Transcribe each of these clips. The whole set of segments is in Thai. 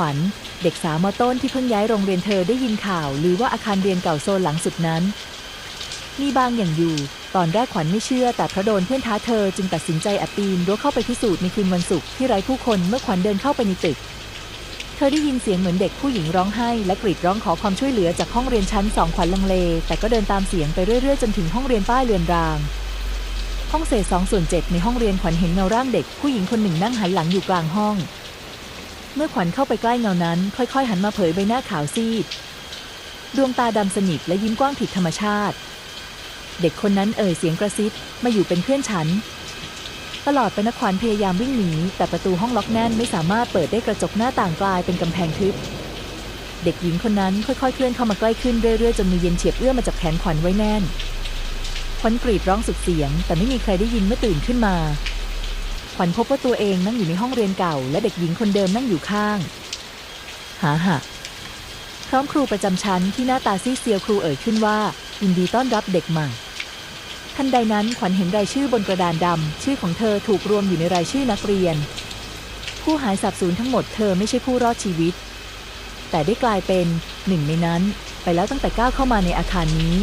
วัญ เด็กสาวมอต้นที่เพิ่งย้ายโรงเรียนเธอได้ยินข่าว หรือว่าอาคารเรียนเก่าโซนหลังสุดนั้น มีบางอย่างอยู่ ตอนแรกขวัญไม่เชื่อ แต่เพราะโดนเพื่อนท้าเธอจึงตัดสินใจแอบปีนรั้วเข้าไปพิสูจน์ในคืนวันศุกร์ที่ไร้ผู้คนเมื่อขวัญเดินเข้าไปในตึก เธอได้ยินเสียงเหมือนเด็กผู้หญิงร้องไห้ และกรีดร้องขอความช่วยเหลือจากห้องเรียนชั้นสองขวัญลังเล แต่ก็เดินตามเสียงไปเรื่อยๆจนถึงห้องเรียนป้ายเรือนรางห้องเศษสองส่วนเจ็ดในห้องเรียนขวัญเห็นเงาร่างเด็กผู้หญิงคนหนึ่งนั่งหันหลังอยู่กลางห้อง เมื่อขวัญเข้าไปใกล้เงานั้น ค่อยๆ หันมาเผยใบหน้าขาวซีด ดวงตาดำสนิทและยิ้มกว้างผิดธรรมชาติ เด็กคนนั้นเอ่ยเสียงกระซิบมาอยู่เป็นเพื่อนฉัน ตลอดไปนักขวัญพยายามวิ่งหนี แต่ประตูห้องล็อกแน่นไม่สามารถเปิดได้กระจกหน้าต่างกลายเป็นกำแพงทึบ เด็กหญิงคนนั้นค่อยๆ เคลื่อนเข้ามาใกล้ขึ้นเรื่อยๆจนมือเย็นเฉียบเอื้อมมาจับแขนขวัญไว้แน่นขวัญกรีดร้องสุดเสียง แต่ไม่มีใครได้ยินเมื่อตื่นขึ้นมา วัญพบว่าตัวเองนั่งอยู่ในห้องเรียนเก่า และเด็กหญิงคนเดิมนั่งอยู่ข้าง หาหะพร้อมครูประจำชั้นที่หน้าตาซีเซียวครูเอ่ยขึ้นว่า ยินดีต้อนรับเด็กใหม่ทันใดนั้นขวัญเห็นรายชื่อบนกระดานดำชื่อของเธอถูกรวมอยู่ในรายชื่อนักเรียน ผู้หายสาบสูญทั้งหมดเธอไม่ใช่ผู้รอดชีวิต แต่ได้กลายเป็นหนึ่งในนั้นไปแล้วตั้งแต่ก้าวเข้ามาในอาคารนี้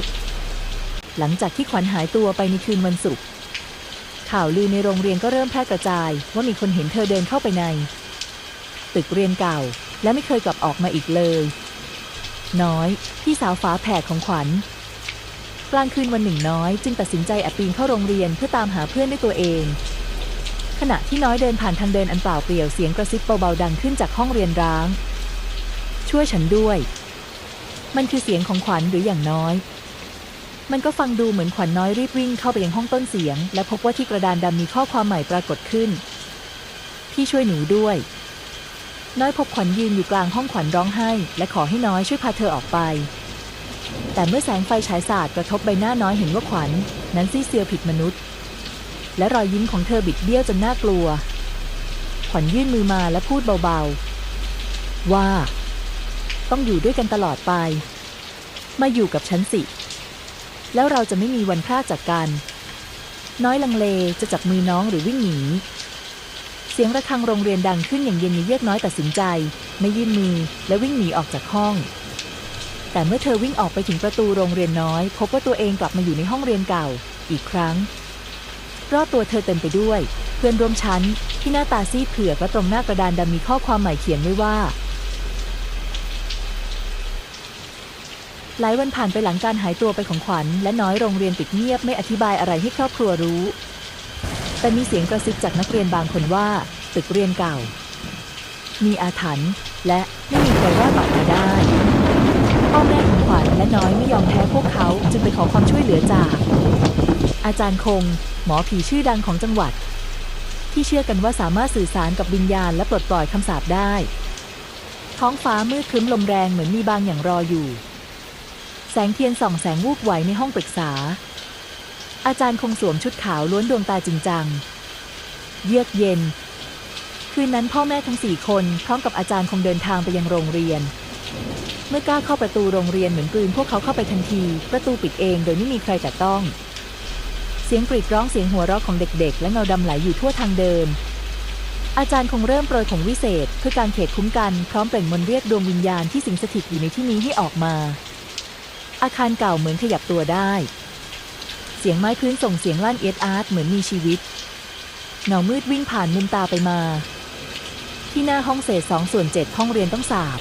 หลังจากที่ขวัญหายตัวไปในคืนวันศุกร์ ข่าวลือในโรงเรียนก็เริ่มแพร่กระจาย ว่ามีคนเห็นเธอเดินเข้าไปใน ตึกเรียนเก่า และไม่เคยกลับออกมาอีกเลย น้อย พี่สาวฝาแผดของขวัญ กลางคืนวันหนึ่งน้อย จึงตัดสินใจแอบปีนเข้าโรงเรียนเพื่อตามหาเพื่อนด้วยตัวเอง ขณะที่น้อยเดินผ่านทางเดินอันเปล่าเปลี่ยวเสียงกระซิบเบาๆดังขึ้นจากห้องเรียนร้าง ช่วยฉันด้วย มันคือเสียงของขวัญหรืออย่างน้อย มันก็ฟังดูเหมือนขวัญน้อยรีบวิ่งเข้าไปยังห้องต้นเสียง และพบว่าที่กระดานดำมีข้อความใหม่ปรากฏขึ้น พี่ช่วยหนูด้วย น้อยพบขวัญยืนอยู่กลางห้องขวัญร้องไห้ และขอให้น้อยช่วยพาเธอออกไป แต่เมื่อแสงไฟฉายสาดกระทบใบหน้าน้อยเห็นว่าขวัญนั้นซีเซียวผิดมนุษย์ และรอยยิ้มของเธอบิดเบี้ยวจนน่ากลัว ขวัญยื่นมือมาและพูดเบาๆ ว่า ต้องอยู่ด้วยกันตลอดไป มาอยู่กับฉันสิ แล้วเราจะไม่มีวันพลาดจากกัน น้อยลังเลจะจับมือน้องหรือวิ่งหนี เสียงระฆังโรงเรียนดังขึ้นอย่างเย็นเยือกน้อยตัดสินใจ ไม่ยื่นมือและวิ่งหนีออกจากห้อง แต่เมื่อเธอวิ่งออกไปถึงประตูโรงเรียนน้อย พบว่าตัวเองกลับมาอยู่ในห้องเรียนเก่า อีกครั้ง รอบตัวเธอเต็มไปด้วย เพื่อนร่วมชั้นที่หน้าตาซีดเผือกและตรงหน้ากระดานดำมีข้อความใหม่เขียนไว้ว่า หลายวันผ่านไปหลังการหายตัวไปของขวัญ และน้อยโรงเรียนปิดเงียบไม่อธิบายอะไรให้ครอบครัวรู้ แต่มีเสียงกระซิบจากนักเรียนบางคนว่า ตึกเรียนเก่า มีอาถรรพ์และไม่มีใครรอดออกมาได้พ่อแม่ของขวัญและน้อยไม่ยอมแพ้พวกเขาจึงไปขอความช่วยเหลือจาก อาจารย์คง หมอผีชื่อดังของจังหวัด ที่เชื่อกันว่าสามารถสื่อสารกับวิญญาณและปลดปล่อยคำสาปได้ ท้องฟ้ามืดครึ้มลมแรงเหมือนมีบางอย่างรออยู่ งเทียนส่องแสงวูบไหวในห้องปรึกษา อาจารย์คงสวมชุดขาวล้วนดวงตาจริงจัง เยือกเย็น คืนนั้นพ่อแม่ทั้งสี่คนพร้อมกับอาจารย์คงเดินทางไปยังโรงเรียน เมื่อก้าวเข้าประตูโรงเรียนเหมือนกลืนพวกเขาเข้าไปทันที ประตูปิดเองโดยไม่มีใครแต่ต้อง เสียงกรีดร้องเสียงหัวเราะของเด็กๆ และเงาดำไหลอยู่ทั่วทางเดินอาจารย์คงเริ่มโปรยของวิเศษ เพื่อการเขตคุ้มกันพร้อมเปล่งมนเรียกดวงวิญญาณที่สิงสถิตอยู่ในที่นี้ให้ออกมา อาคารเก่าเหมือนขยับตัวได้ เสียงไม้พื้นส่งเสียงลั่นเอียดอาร์ตเหมือนมีชีวิต เงามืดวิ่งผ่านมุมตาไปมา ที่หน้าห้องเศษสองส่วนเจ็ดห้องเรียนต้องสาบ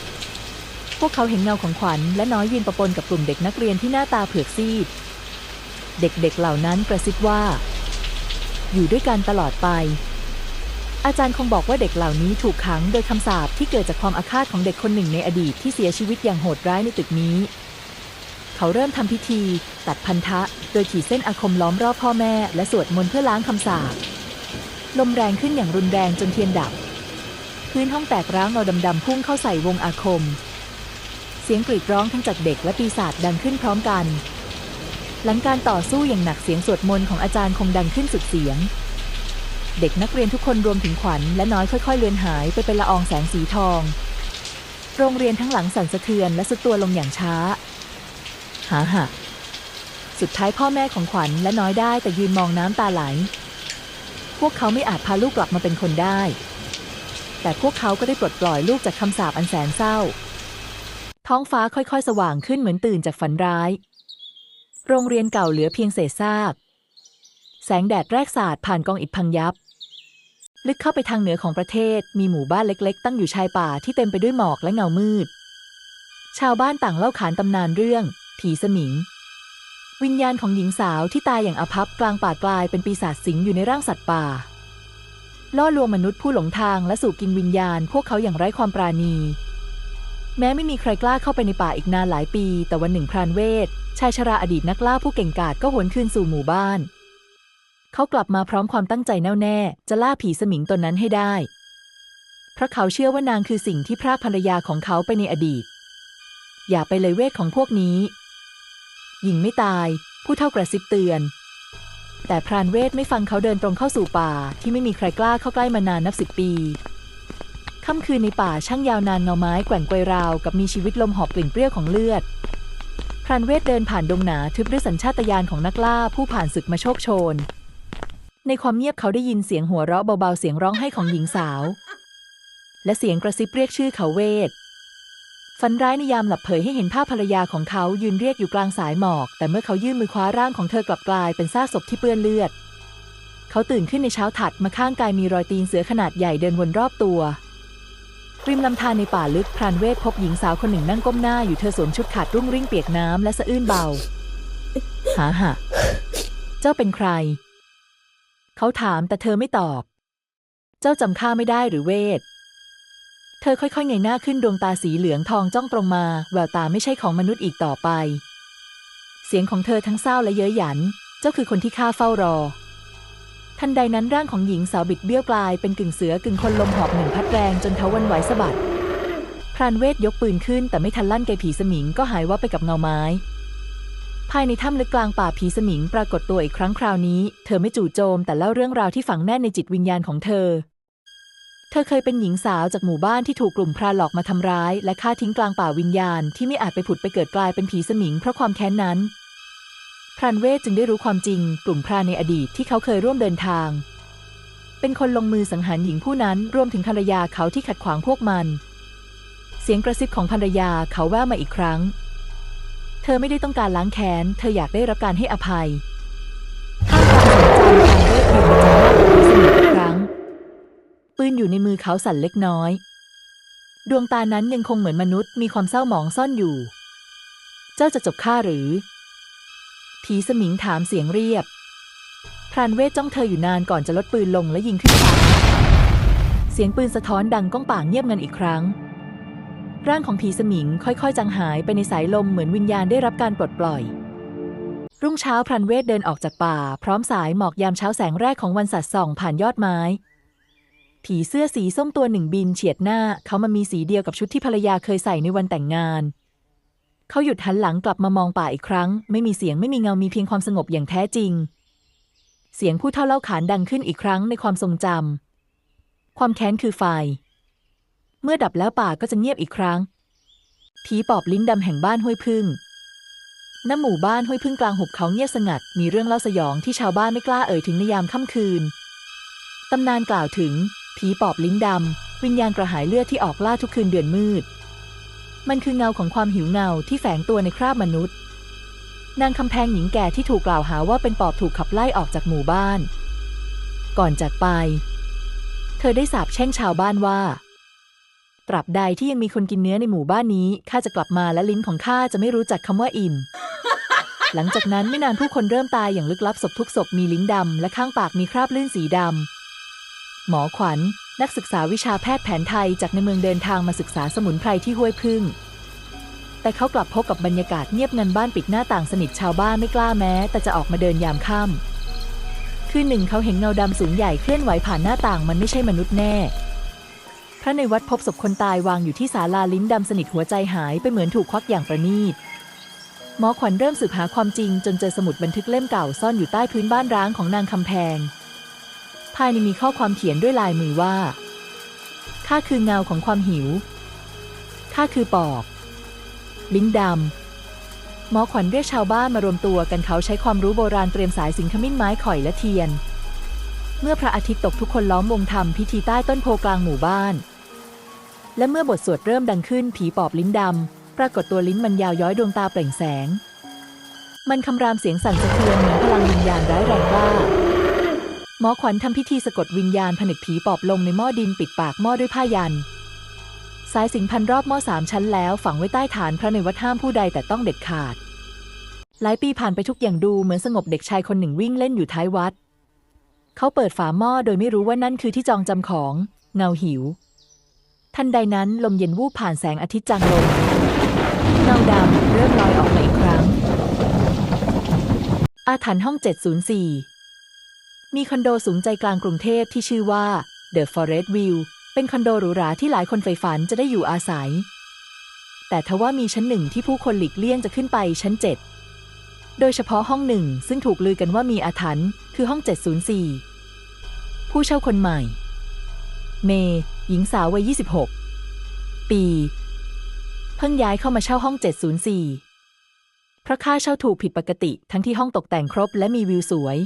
พวกเขาเห็นเงาของขวัญและน้อยยืนประปนกับกลุ่มเด็กนักเรียนที่หน้าตาเผือกซีด เด็กๆเหล่านั้นกระซิบว่า อยู่ด้วยกันตลอดไปอาจารย์คงบอกว่าเด็กเหล่านี้ถูกขังโดยคำสาปที่เกิดจากความอาฆาตของเด็กคนหนึ่งในอดีตที่เสียชีวิตอย่างโหดร้ายในตึกนี้ เขาเริ่มทำพิธี ตัดพันธะ โดยขีดเส้นอาคมล้อมรอบพ่อแม่ และสวดมนต์เพื่อล้างคำสาปลมแรงขึ้นอย่างรุนแรงจนเทียนดับ พื้นห้องแตกร้างเงาดำๆพุ่งเข้าใส่วงอาคม เสียงกรีดร้องทั้งจากเด็กและปีศาจดังขึ้นพร้อมกัน หลังการต่อสู้อย่างหนักเสียงสวดมนต์ของอาจารย์คงดังขึ้นสุดเสียง เด็กนักเรียนทุกคนรวมถึงขวัญและน้อยค่อยๆเลือนหายไปเป็นละอองแสงสีทอง โรงเรียนทั้งหลังสั่นสะเทือนและสุดตัวลงอย่างช้า หาหะสุดท้ายพ่อแม่ของขวัญและน้อยได้แต่ยืนมองน้ำตาไหล พวกเขาไม่อาจพาลูกกลับมาเป็นคนได้แต่แต่พวกเขาก็ได้ปลดปล่อยลูกจากคำสาปอันแสนเศร้า ท้องฟ้าค่อยๆ สว่างขึ้นเหมือนตื่นจากฝันร้าย โรงเรียนเก่าเหลือเพียงเศษซาก แสงแดดแรกสาดผ่านกองอิฐพังยับลึกเข้าไปทางเหนือของประเทศมีหมู่บ้านเล็ก ๆ ตั้งอยู่ชายป่าที่เต็มไปด้วยหมอกและเงามืด ชาวบ้านต่างเล่าขานตำนานเรื่อง ผีสมิง วิญญาณของหญิงสาวที่ตายอย่างอภัพกลางป่ากลายเป็นปีศาจสิงอยู่ในร่างสัตว์ป่า ล่อลวงมนุษย์ผู้หลงทางและสู่กินวิญญาณพวกเขาอย่างไร้ความปราณี แม้ไม่มีใครกล้าเข้าไปในป่าอีกนานหลายปี แต่วันหนึ่งพรานเวทชายชราอดีตนักล่าผู้เก่งกาจก็หวนคืนสู่หมู่บ้าน เขากลับมาพร้อมความตั้งใจแน่วแน่ จะล่าผีสมิงตนนั้นให้ได้ เพราะเขาเชื่อว่านางคือสิ่งที่พรากภรรยาของเขาไปในอดีต อย่าไปเลยเวทของพวกนี้ หญิงไม่ตาย ผู้เท่ากระซิบเตือน แต่พรานเวทไม่ฟังเขาเดินตรงเข้าสู่ป่าที่ไม่มีใครกล้าเข้าใกล้มานานนับสิบปีค่ำคืนในป่าช่างยาวนานเงาไม้แกว่งไกวราวกับมีชีวิตลมหอบกลิ่นเปรี้ยวของเลือดพรานเวทเดินผ่านดงหนาทึบด้วยสัญชาตญาณของนักล่าผู้ผ่านศึกมาโชคโชน ในความเงียบเขาได้ยินเสียงหัวเราะเบาๆเสียงร้องไห้ของหญิงสาว และเสียงกระซิบเรียกชื่อเขาเวท ฝันร้ายในยามหลับเผยให้เห็นภาพภรรยาของเขายืนเรียกอยู่กลางสายหมอก แต่เมื่อเขายื่นมือคว้าร่างของเธอกลับกลายเป็นซากศพที่เปื้อนเลือด เขาตื่นขึ้นในเช้าถัดมาข้างกายมีรอยตีนเสือขนาดใหญ่เดินวนรอบตัวริมลำธารในป่าลึกพรานเวทพบหญิงสาวคนหนึ่งนั่งก้มหน้าอยู่เธอสวมชุดขาดรุ่งริ่งเปียกน้ำและสะอื้นเบา หาหะเจ้าเป็นใคร เขาถามแต่เธอไม่ตอบ เจ้าจำข้าไม่ได้หรือเวท ธอค่อยๆเงยหน้าขึ้นดวงตาสีเหลืองทองจ้องตรงมา แววตาไม่ใช่ของมนุษย์อีกต่อไป เสียงของเธอทั้งเศร้าและเย้ยหยัน เจ้าคือคนที่ข้าเฝ้ารอ ทันใดนั้นร่างของหญิงสาวบิดเบี้ยวกลายเป็นกึ่งเสือกึ่งคนลมหอบหนึ่งพัดแรงจนเขาวันไหวสะบัด พรานเวทยกปืนขึ้นแต่ไม่ทันลั่นไกผีสมิงก็หายวับไปกับเงาไม้ ภายในถ้ำลึกกลางป่าผีสมิงปรากฏตัวอีกครั้งคราวนี้ เธอไม่จู่โจมแต่เล่าเรื่องราวที่ฝังแน่นในจิตวิญญาณของเธอ ธอเคยเป็นหญิงสาวจากหมู่บ้านที่ถูกกลุ่มพรานหลอกมาทำร้าย และฆ่าทิ้งกลางป่าวิญญาณที่ไม่อาจไปผุดไปเกิดกลายเป็นผีสมิงเพราะความแค้นนั้น พรานเวทจึงได้รู้ความจริง กลุ่มพรานในอดีตที่เขาเคยร่วมเดินทาง เป็นคนลงมือสังหารหญิงผู้นั้นรวมถึงภรรยาเขาที่ขัดขวางพวกมัน เสียงกระซิบของภรรยาเขาแว่วมาอีกครั้ง เธอไม่ได้ต้องการล้างแค้น เธออยากได้รับการให้อภัยท่ามกลางสนใจพรานเวทยืนจันหน้ากับผีสมิง ปืนอยู่ในมือเขาสั่นเล็กน้อย ดวงตานั้นยังคงเหมือนมนุษย์มีความเศร้าหมองซ่อนอยู่ เจ้าจะจบข้าหรือ ผีสมิงถามเสียงเรียบ พรานเวทจ้องเธออยู่นานก่อนจะลดปืนลงและยิงขึ้นฟ้าเสียงปืนสะท้อนดังก้องป่างเงียบงันอีกครั้ง ร่างของผีสมิงค่อยๆ จางหายไปในสายลมเหมือนวิญญาณได้รับการปลดปล่อย รุ่งเช้าพรานเวทเดินออกจากป่า พร้อมสายหมอกยามเช้าแสงแรกของวันสัตว์ส่องผ่านยอดไม้ ผีเสื้อสีส้มตัวหนึ่งบินเฉียดหน้า เขามามีสีเดียวกับชุดที่ภรรยาเคยใส่ในวันแต่งงาน เขาหยุดหันหลังกลับมามองป่าอีกครั้ง ไม่มีเสียงไม่มีเงามีเพียงความสงบอย่างแท้จริง เสียงผู้เฒ่าเล่าขานดังขึ้นอีกครั้งในความทรงจำความแค้นคือไฟ เมื่อดับแล้วป่าก็จะเงียบอีกครั้งผีปอบลิ้นดำแห่งบ้านห้วยพึ่งณหมู่บ้านห้วยพึ่งกลางหุบเขาเงียบสงัด มีเรื่องเล่าสยองที่ชาวบ้านไม่กล้าเอ่ยถึงในยามค่ำคืน ตำนานกล่าวถึง ผีปอบลิ้นดำ วิญญาณกระหายเลือดที่ออกล่าทุกคืนเดือนมืด มันคือเงาของความหิวเงาที่แฝงตัวในคราบมนุษย์ นางคำแพงหญิงแก่ที่ถูกกล่าวหาว่าเป็นปอบถูกขับไล่ออกจากหมู่บ้าน ก่อนจากไป เธอได้สาปแช่งชาวบ้านว่า ตราบใดที่ยังมีคนกินเนื้อในหมู่บ้านนี้ข้าจะกลับมาและลิ้นของข้าจะไม่รู้จักคำว่าอิ่มหลังจากนั้นไม่นานผู้คนเริ่มตายอย่างลึกลับศพทุกศพมีลิ้นดำ และข้างปากมีคราบลื่นสีดำ หมอขวัญ นักศึกษาวิชาแพทย์แผนไทยจากในเมืองเดินทางมาศึกษาสมุนไพรที่ห้วยพึ่ง แต่เขากลับพบกับบรรยากาศเงียบงันบ้านปิดหน้าต่างสนิทชาวบ้านไม่กล้าแม้ แต่จะออกมาเดินยามค่ำคืนหนึ่งเขาเห็นเงาดำสูงใหญ่เคลื่อนไหวผ่านหน้าต่างมันไม่ใช่มนุษย์แน่ พระในวัดพบศพคนตายวางอยู่ที่ศาลาลิ้นดำสนิทหัวใจหายไปเหมือนถูกควักอย่างประณีตหมอขวัญเริ่มสืบหาความจริงจนเจอสมุดบันทึกเล่มเก่าซ่อนอยู่ใต้พื้นบ้านร้างของนางคำแพง ภายในมีข้อความเขียนด้วยลายมือว่า ข้าคือเงาของความหิว ข้าคือปอบ ลิ้นดำ หมอขวัญเรียกชาวบ้านมารวมตัวกันเขาใช้ความรู้โบราณเตรียมสายสิงขมิ้นไม้ข่อยและเทียน เมื่อพระอาทิตย์ตกทุกคนล้อมวงทำพิธีใต้ต้นโพกลางหมู่บ้าน และเมื่อบทสวดเริ่มดังขึ้นผีปอบลิ้นดำ ปรากฏตัวลิ้นมันยาวย้อยดวงตาเปล่งแสง มันคำรามเสียงสั่นสะเทือนเหมือนพลังวิญญาณร้ายแรงบ้า หมอขวัญทำพิธีสะกดวิญญาณผนึกผีปอบลงในหม้อดินปิดปากหม้อด้วยผ้ายัน สายสิงพันรอบหม้อสามชั้นแล้ว ฝังไว้ใต้ฐานพระในวัดห้ามผู้ใดแต่ต้องเด็ดขาด หลายปีผ่านไปทุกอย่างดูเหมือนสงบเด็กชายคนหนึ่งวิ่งเล่นอยู่ท้ายวัด เขาเปิดฝาหม้อโดยไม่รู้ว่านั่นคือที่จองจำของ เงาหิว ทันใดนั้นลมเย็นวูบผ่านแสงอาทิตย์จางลงเงาดำเริ่มลอยออกมาอีกครั้งอาถรรพ์ห้อง 704 มีคอนโดสูงใจกลางกรุงเทพที่ชื่อว่า The Forest View เป็นคอนโดหรูหราที่หลายคนใฝ่ฝันจะได้อยู่อาศัย แต่ทว่ามีชั้นหนึ่งที่ผู้คนหลีกเลี่ยงจะขึ้นไปชั้น 7 โดยเฉพาะห้องหนึ่งซึ่งถูกลือกันว่ามีอาถรรพ์คือห้อง 704 ผู้เช่าคนใหม่ เมย์หญิงสาววัย 26 ปี เพิ่งย้ายเข้ามาเช่าห้อง 704 เพราะค่าเช่าถูกผิดปกติทั้งที่ห้องตกแต่งครบและมีวิวสวย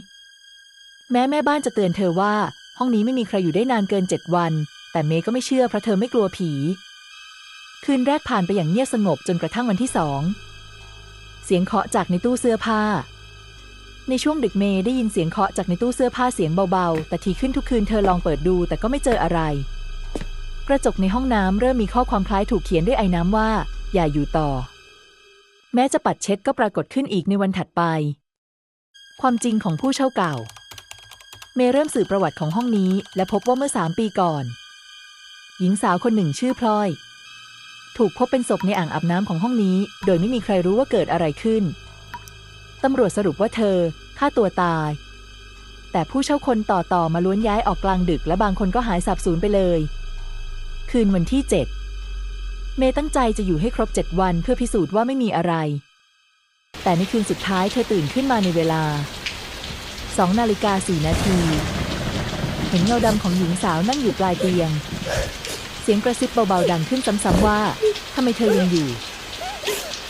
แม้แม่บ้านจะเตือนเธอว่า ห้องนี้ไม่มีใครอยู่ได้นานเกินเจ็ดวัน แต่เมย์ก็ไม่เชื่อเพราะเธอไม่กลัวผี คืนแรกผ่านไปอย่างเงียบสงบจนกระทั่งวันที่สองเสียงเคาะจากในตู้เสื้อผ้า ในช่วงดึกเมย์ได้ยินเสียงเคาะจากในตู้เสื้อผ้าเสียงเบาๆ แต่ทีขึ้นทุกคืนเธอลองเปิดดูแต่ก็ไม่เจออะไร กระจกในห้องน้ำเริ่มมีข้อความคล้ายถูกเขียนด้วยไอ้น้ำว่า อย่าอยู่ต่อ แม้จะปัดเช็ดก็ปรากฏขึ้นอีกในวันถัดไป ความจริงของผู้เช่าเก่า มย์เริ่มสืบประวัติของห้องนี้ และพบว่าเมื่อสามปีก่อน หญิงสาวคนหนึ่งชื่อพลอย ถูกพบเป็นศพในอ่างอาบน้ำของห้องนี้ โดยไม่มีใครรู้ว่าเกิดอะไรขึ้นตำรวจสรุปว่าเธอฆ่าตัวตาย แต่ผู้เช่าคนต่อต่อมาล้วนย้ายออกกลางดึก และบางคนก็หายสับสูญไปเลย คืนวันที่7เมย์ตั้งใจจะอยู่ให้ครบ7วันเพื่อพิสูจน์ว่าไม่มีอะไร แต่ในคืนสุดท้ายเธอตื่นขึ้นมาในเวลา 2นาฬิกา4นาที เห็นเงาดำของหญิงสาวนั่งอยู่ปลายเตียง เสียงกระซิบเบาๆดังขึ้นซ้ำๆว่าทำไมเธอยังอยู่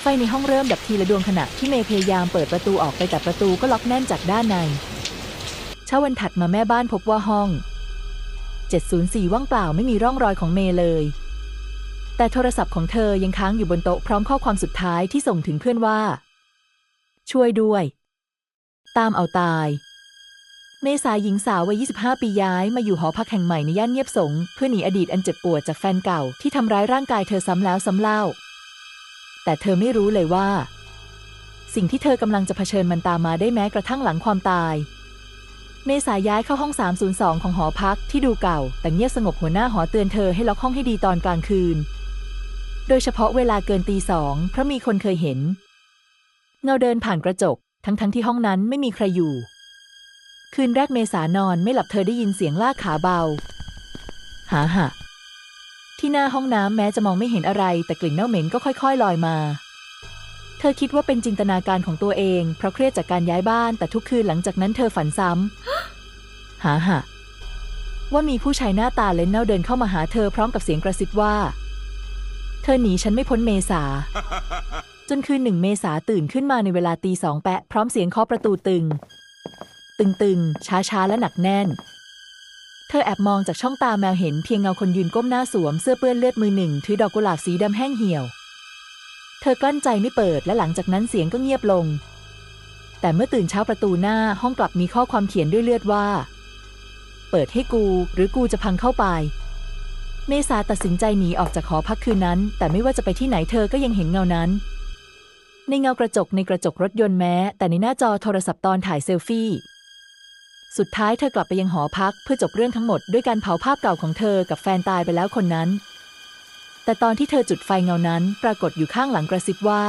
ไฟในห้องเริ่มดับทีละดวงขณะที่เมย์พยายามเปิดประตูออกไปแต่ประตูก็ล็อกแน่นจากด้านใน เช้าวันถัดมาแม่บ้านพบว่าห้อง 704 ว่างเปล่าไม่มีร่องรอยของเมย์เลยแต่โทรศัพท์ของเธอยังค้างอยู่บนโต๊ะพร้อมข้อความสุดท้ายที่ส่งถึงเพื่อนว่า ช่วยด้วย ตามเอาตาย เมษาหญิงสาววัย 25 ปีย้ายมาอยู่หอพักแห่งใหม่ในย่านเงียบสง เพื่อหนีอดีตอันเจ็บปวดจากแฟนเก่าที่ทำร้ายร่างกายเธอซ้ำแล้วซ้ำเล่า แต่เธอไม่รู้เลยว่า สิ่งที่เธอกำลังจะเผชิญมันตามมาได้แม้กระทั่งหลังความตาย เมษาย้ายเข้าห้อง 302 ของหอพักที่ดูเก่า แต่เงียบสงบหัวหน้าหอเตือนเธอให้ล็อกห้องให้ดีตอนกลางคืน โดยเฉพาะเวลาเกินตีสองเพราะมีคนเคยเห็น เงาเดินผ่านกระจก ทั้งๆทที่ห้องนั้นไม่มีใครอยู่ คืนแรกเมษานอนไม่หลับเธอได้ยินเสียงลากขาเบา หาหะที่หน้าห้องน้ำแม้จะมองไม่เห็นอะไร แต่กลิ่นเน่าเหม็นก็ค่อยๆ ลอยมา เธอคิดว่าเป็นจินตนาการของตัวเอง เพราะเครียดจากการย้ายบ้านแต่ทุกคืนหลังจากนั้นเธอฝันซ้ำหาหะว่ามีผู้ชายหน้าตาเล่นเน่าเดินเข้ามาหาเธอพร้อมกับเสียงกระซิบว่า เธอหนีฉันไม่พ้นเมษา จนคืนหนึ่งเมษาตื่นขึ้นมาในเวลาตีสองแปะพร้อมเสียงเคาะประตูตึง ตึงๆ ช้าๆ และหนักแน่น เธอแอบมองจากช่องตาแมวเห็นเพียงเงาคนยืนก้มหน้าสวมเสื้อเปื้อนเลือดมือหนึ่งถือดอกกุหลาบสีดำแห้งเหี่ยว เธอกลั้นใจไม่เปิดและหลังจากนั้นเสียงก็เงียบลง แต่เมื่อตื่นเช้าประตูหน้าห้องกลับมีข้อความเขียนด้วยเลือดว่า เปิดให้กูหรือกูจะพังเข้าไปเมษาตัดสินใจหนีออกจากหอพักคืนนั้น แต่ไม่ว่าจะไปที่ไหนเธอก็ยังเห็นเงานั้น ในเงากระจกในกระจกรถยนต์แม้ แต่ในหน้าจอโทรศัพท์ตอนถ่ายเซลฟี่ สุดท้ายเธอกลับไปยังหอพักเพื่อจบเรื่องทั้งหมดด้วยการเผาภาพเก่าของเธอกับแฟนตายไปแล้วคนนั้น แต่ตอนที่เธอจุดไฟเงานั้น ปรากฏอยู่ข้างหลังกระซิบว่า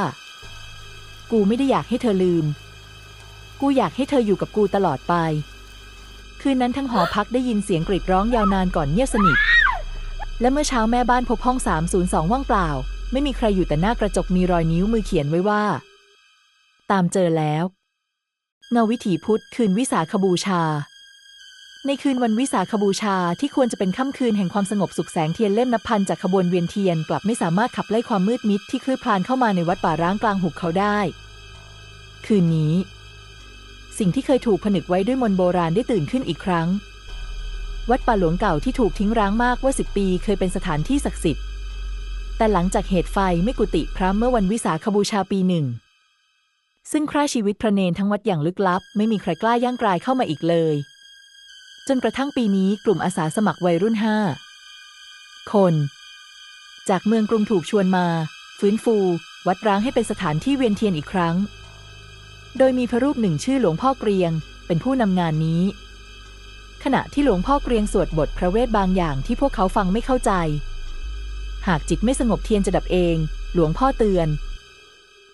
กูไม่ได้อยากให้เธอลืม กูอยากให้เธออยู่กับกูตลอดไป คืนนั้นทั้งหอพักได้ยินเสียงกรีดร้องยาวนานก่อนเงียบสนิท และเมื่อเช้าแม่บ้านพบห้อง 302 ว่างเปล่า ไม่มีใครอยู่แต่หน้ากระจกมีรอยนิ้วมือเขียนไว้ว่า ตามเจอแล้ว เงาวิถีพุธคืนวิสาขบูชา ในคืนวันวิสาขบูชาที่ควรจะเป็นค่ำคืนแห่งความสงบสุขแสงเทียนเล่มนับพันจากขบวนเวียนเทียนกลับไม่สามารถขับไล่ความมืดมิดที่คลืบคลานเข้ามาในวัดป่าร้างกลางหุบเขาได้ คืนนี้ สิ่งที่เคยถูกผนึกไว้ด้วยมนต์โบราณได้ตื่นขึ้นอีกครั้ง วัดป่าหลวงเก่าที่ถูกทิ้งร้างมากว่าสิบปีเคยเป็นสถานที่ศักดิ์สิทธิ์แต่หลังจากเหตุไฟไม่กุติพระเมื่อวันวิสาขบูชาปีหนึ่ง ซึ่งฆ่าชีวิตพระเนนทั้งวัดอย่างลึกลับ ไม่มีใครกล้าย่างกรายเข้ามาอีกเลย จนกระทั่งปีนี้กลุ่มอาสาสมัครวัยรุ่นห้าคน จากเมืองกรุงถูกชวนมา ฟื้นฟู วัดร้างให้เป็นสถานที่เวียนเทียนอีกครั้ง โดยมีพระรูปหนึ่งชื่อหลวงพ่อเกรียง เป็นผู้นำงานนี้ ขณะที่หลวงพ่อเกรียงสวดบทพระเวทบางอย่างที่พวกเขาฟังไม่เข้าใจ หากจิตไม่สงบเทียนจะดับเอง หลวงพ่อเตือน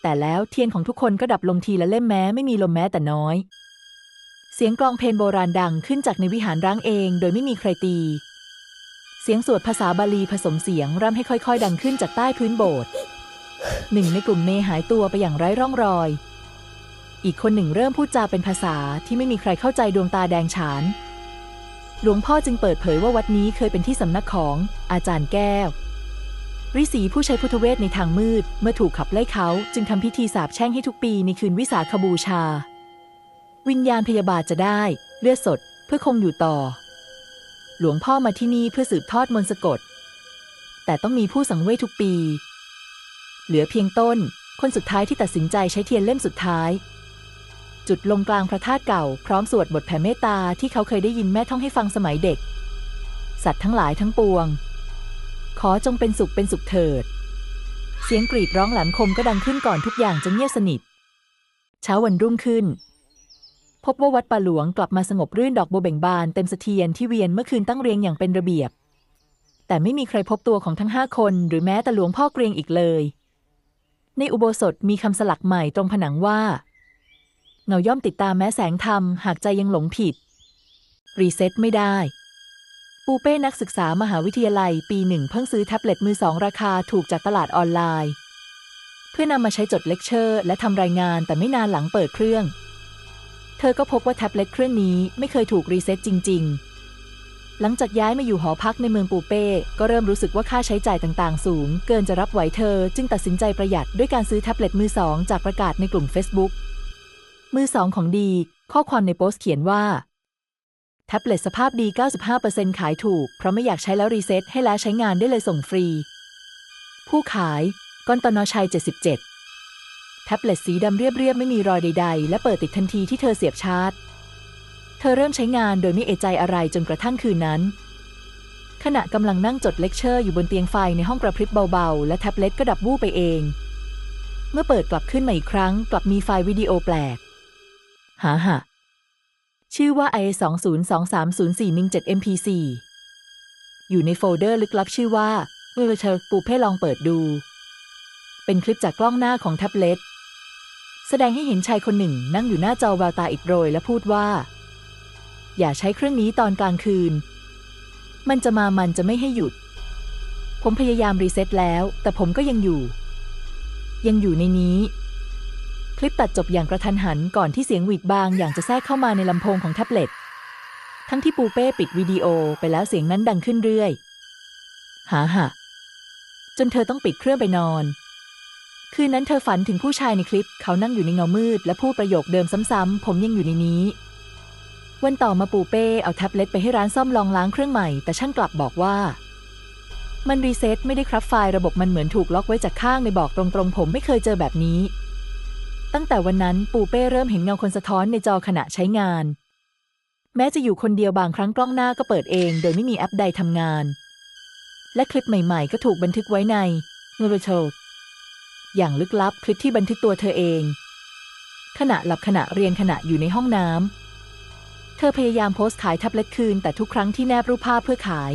แต่แล้วเทียนของทุกคนก็ดับลงทีละเล่มแม้ไม่มีลมแม้แต่น้อย เสียงกลองเพลงโบราณดังขึ้นจากในวิหารร้างเอง โดยไม่มีใครตี เสียงสวดภาษาบาลีผสมเสียงร่ำให้ค่อย ๆ ดังขึ้นจากใต้พื้นโบสถ์หนึ่งในกลุ่มเมหายตัวไปอย่างไร้ร่องรอย อีกคนหนึ่งเริ่มพูดจาเป็นภาษาที่ไม่มีใครเข้าใจดวงตาแดงฉาน หลวงพ่อจึงเปิดเผยว่าวัดนี้เคยเป็นที่สำนักของอาจารย์แก้ว ฤาษีผู้ใช้พุทธเวทในทางมืด เมื่อถูกขับไล่เขาจึงทำพิธีสาบแช่งให้ทุกปีในคืนวิสาขบูชา วิญญาณพยาบาทจะได้ เลือดสดเพื่อคงอยู่ต่อ หลวงพ่อมาที่นี่เพื่อสืบทอดมนต์สะกด แต่ต้องมีผู้สังเวยทุกปี เหลือเพียงต้น คนสุดท้ายที่ตัดสินใจใช้เทียนเล่มสุดท้าย จุดลงกลางพระธาตุเก่า พร้อมสวดบทแผ่เมตตาที่เขาเคยได้ยินแม่ท่องให้ฟังสมัยเด็ก สัตว์ทั้งหลายทั้งปวง ขอจงเป็นสุขเป็นสุขเถิด เสียงกรีดร้องแหลมคมก็ดังขึ้นก่อนทุกอย่างจะเงียบสนิท เช้าวันรุ่งขึ้น พบว่าวัดป่าหลวงกลับมาสงบรื่นดอกบัวเบ่งบานเต็มสะเทียนที่เวียนเมื่อคืนตั้งเรียงอย่างเป็นระเบียบ แต่ไม่มีใครพบตัวของทั้งห้าคน หรือแม้แต่หลวงพ่อเกรียงอีกเลย ในอุโบสถมีคำสลักใหม่ตรงผนังว่าเงาย่อมติดตามแม้แสงธรรมหากใจยังหลงผิด รีเซ็ตไม่ได้ ปูเป้นักศึกษามหาวิทยาลัยปีหนึ่งเพิ่งซื้อแท็บเล็ตมือสองราคาถูกจากตลาดออนไลน์ เพื่อนำมาใช้จดเลคเชอร์ และทำรายงานแต่ไม่นานหลังเปิดเครื่อง เธอก็พบว่าแท็บเล็ตเครื่องนี้ไม่เคยถูกรีเซ็ตจริง ๆ หลังจากย้ายมาอยู่หอพักในเมืองปูเป้ ก็เริ่มรู้สึกว่าค่าใช้จ่ายต่างๆ สูง เกินจะรับไหวเธอ จึงตัดสินใจประหยัดด้วยการซื้อแท็บเล็ตมือสองจากประกาศในกลุ่ม Facebook มือสองของดี ข้อความในโพสต์เขียนว่า แท็บเล็ตสภาพดี 95%ขายถูก เพราะไม่อยากใช้แล้วรีเซ็ตให้แล้วใช้งานได้เลยส่งฟรี ผู้ขายกอนตนชัย 77 แท็บเล็ตสีดำเรียบๆ ไม่มีรอยใด ๆ และเปิดติดทันทีที่เธอเสียบชาร์จ เธอเริ่มใช้งานโดยไม่เอะใจอะไรจนกระทั่งคืนนั้น ขณะกำลังนั่งจดเลคเชอร์อยู่บนเตียงไฟในห้องกระพริบเบาๆ และแท็บเล็ตก็ดับวูบไปเอง เมื่อเปิดกลับขึ้นมาอีกครั้ง กลับมีไฟล์วิดีโอแปลก หาหะ ชื่อว่า i 2 0 2 3 0 4 1 7 mp4 อยู่ในโฟลเดอร์ลึกลับชื่อว่าเมื่อเธอปูเพ่ลองเปิดดู เป็นคลิปจากกล้องหน้าของแท็บเล็ต แสดงให้เห็นชายคนหนึ่งนั่งอยู่หน้าจอแววตาอิดโรยและพูดว่า อย่าใช้เครื่องนี้ตอนกลางคืน มันจะมามันจะไม่ให้หยุด ผมพยายามรีเซ็ตแล้ว แต่ผมก็ยังอยู่ ยังอยู่ในนี้ คลิปตัดจบอย่างกระทันหันก่อนที่เสียงหวีดบางอย่างจะแทรกเข้ามาในลำโพงของแท็บเล็ต ทั้งที่ปูเป้ปิดวิดีโอไปแล้วเสียงนั้นดังขึ้นเรื่อย หาหะจนเธอต้องปิดเครื่องไปนอน คืนนั้นเธอฝันถึงผู้ชายในคลิป เขานั่งอยู่ในเงามืด และพูดประโยคเดิมซ้ำๆ ผมยังอยู่ในนี้ วันต่อมาปูเป้เอาแท็บเล็ตไปให้ร้านซ่อมลองล้างเครื่องใหม่ แต่ช่างกลับบอกว่า มันรีเซ็ตไม่ได้ครับไฟล์ระบบมันเหมือนถูกล็อกไว้จากข้างในบอกตรงๆ ผมไม่เคยเจอแบบนี้ ตั้งแต่วันนั้นปูเป้เริ่มเห็นเงาคนสะท้อนในจอขณะใช้งาน แม้จะอยู่คนเดียวบางครั้งกล้องหน้าก็เปิดเอง โดยไม่มีแอปใดทำงาน และคลิปใหม่ๆ ก็ถูกบันทึกไว้ในเง r โ t อย่างลึกลับคลิปที่บันทึกตัวเธอเอง ขณะหลับขณะเรียนขณะอยู่ในห้องน้ำเธอพยายามโพสต์ขายแท็บเล็ตคืน แต่ทุกครั้งที่แนบรูปภาพเพื่อขาย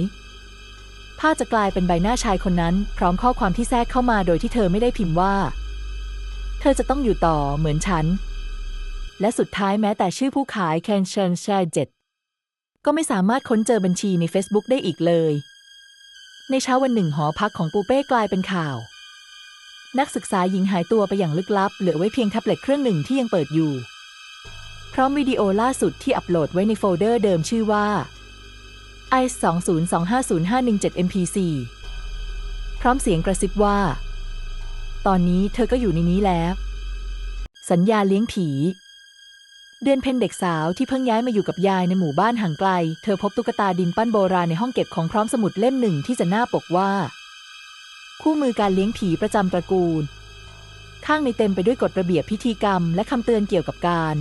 ภาพจะกลายเป็นใบหน้าชายคนนั้น พร้อมข้อความที่แทรกเข้ามาโดยที่เธอไม่ได้พิมพ์ว่า เธอจะต้องอยู่ต่อเหมือนฉัน และสุดท้ายแม้แต่ชื่อผู้ขายแคนเชนชายเจ็ดก็ไม่สามารถค้นเจอบัญชีใน Facebook ได้อีกเลย ในเช้าวันหนึ่งหอพักของปูเป้กลายเป็นข่าว นักศึกษาหญิงหายตัวไปอย่างลึกลับ เหลือไว้เพียงแท็บเล็ตเครื่องหนึ่งที่ยังเปิดอยู่ พร้อมวิดีโอล่าสุดที่อัปโหลดไว้ในโฟลเดอร์เดิมชื่อว่า i 2 0 2 5 0 5 1 7 mp4 พร้อมเสียงกระซิบว่า ตอนนี้เธอก็อยู่ในนี้แล้ว สัญญาเลี้ยงผี เดือนเพ็ญเด็กสาวที่เพิ่งย้ายมาอยู่กับยายในหมู่บ้านห่างไกล เธอพบตุ๊กตาดินปั้นโบราณในห้องเก็บของพร้อมสมุดเล่มหนึ่งที่จะหน้าปกว่า คู่มือการเลี้ยงผีประจำตระกูล ข้างในเต็มไปด้วยกฎระเบียบพิธีกรรม และคำเตือนเกี่ยวกับการ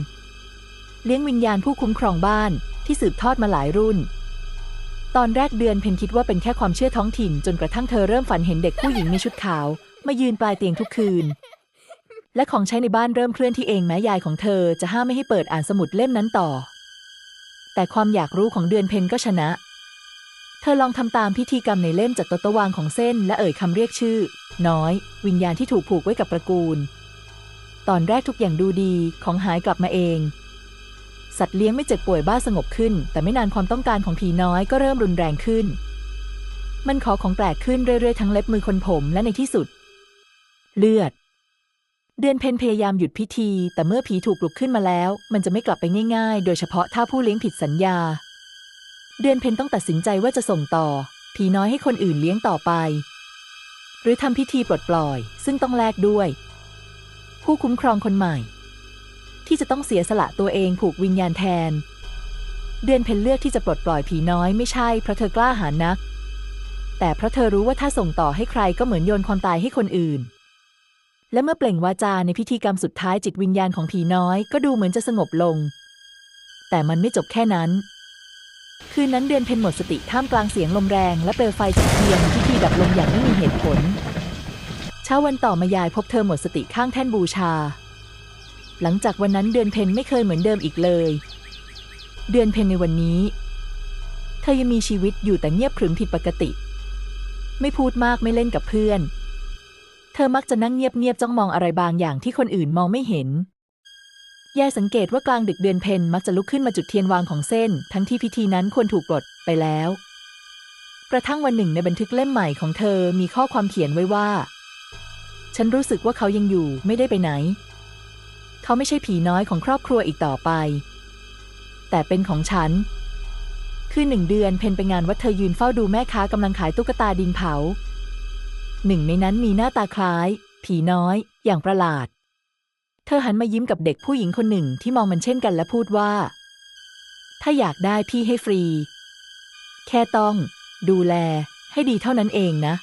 เลี้ยงวิญญาณผู้คุ้มครองบ้านที่สืบทอดมาหลายรุ่นตอนแรกเดือนเพนคิดว่าเป็นแค่ความเชื่อท้องถิ่นจนกระทั่งเธอเริ่มฝันเห็นเด็กผู้หญิงในชุดขาว มายืนปลายเตียงทุกคืน และของใช้ในบ้านเริ่มเคลื่อนที่เองแม้ยายของเธอจะห้ามไม่ให้เปิดอ่านสมุดเล่มนั้นต่อ แต่ความอยากรู้ของเดือนเพนก็ชนะ เธอลองทำตามพิธีกรรมในเล่มจัดโต๊ะตะวางของเส้น และเอ่ยคำเรียกชื่อ น้อย วิญญาณที่ถูกผูกไว้กับตระกูล ตอนแรกทุกอย่างดูดีของหายกลับมาเองสัตว์เลี้ยงไม่เจ็บป่วยบ้าสงบขึ้น แต่ไม่นานความต้องการของผีน้อยก็เริ่มรุนแรงขึ้น มันขอของแปลกขึ้นเรื่อยๆ ทั้งเล็บมือคนผมและในที่สุด เลือด เดือนเพนพยายามหยุดพิธี แต่เมื่อผีถูกปลุกขึ้นมาแล้ว มันจะไม่กลับไปง่ายๆ โดยเฉพาะถ้าผู้เลี้ยงผิดสัญญา เดือนเพนต้องตัดสินใจว่าจะส่งต่อ ผีน้อยให้คนอื่นเลี้ยงต่อไป หรือทำพิธีปลดปล่อย ซึ่งต้องแลกด้วย ผู้คุ้มครองคนใหม่ ที่จะต้องเสียสละตัวเองผูกวิญญาณแทน เดือนเพนเลือกที่จะปลดปล่อยผีน้อยไม่ใช่เพราะเธอกล้าหาญนัก แต่เพราะเธอรู้ว่าถ้าส่งต่อให้ใครก็เหมือนโยนความตายให้คนอื่น และเมื่อเปล่งวาจาในพิธีกรรมสุดท้ายจิตวิญญาณของผีน้อยก็ดูเหมือนจะสงบลง แต่มันไม่จบแค่นั้น คืนนั้นเดือนเพ็ญหมดสติท่ามกลางเสียงลมแรง และเปลวไฟจากเทียนพิธีดับลมอย่างไม่มีเหตุผล เช้าวันต่อมายายพบเธอหมดสติข้างแท่นบูชา หลังจากวันนั้นเดือนเพ็ญไม่เคยเหมือนเดิมอีกเลย เดือนเพ็ญในวันนี้ เธอยังมีชีวิตอยู่แต่เงียบขรึมผิดปกติ ไม่พูดมากไม่เล่นกับเพื่อน เธอมักจะนั่งเงียบๆจ้องมองอะไรบางอย่างที่คนอื่นมองไม่เห็นยายสังเกตว่ากลางดึกเดือนเพ็ญมักจะลุกขึ้นมาจุดเทียนวางของเส้น ทั้งที่พิธีนั้นควรถูกปลดไปแล้ว กระทั่งวันหนึ่งในบันทึกเล่มใหม่ของเธอมีข้อความเขียนไว้ว่า ฉันรู้สึกว่าเขายังอยู่ไม่ได้ไปไหน เขาไม่ใช่ผีน้อยของครอบครัวอีกต่อไป แต่เป็นของฉันคือหนึ่งเดือนเพนไปงานวัดเธอยืนเฝ้าดูแม่ค้ากำลังขายตุ๊กตาดินเผา หนึ่งในนั้นมีหน้าตาคล้าย ผีน้อย อย่างประหลาด เธอหันมายิ้มกับเด็กผู้หญิงคนหนึ่งที่มองมันเช่นกันและพูดว่า ถ้าอยากได้พี่ให้ฟรี แค่ต้อง ดูแล ให้ดีเท่านั้นเองนะ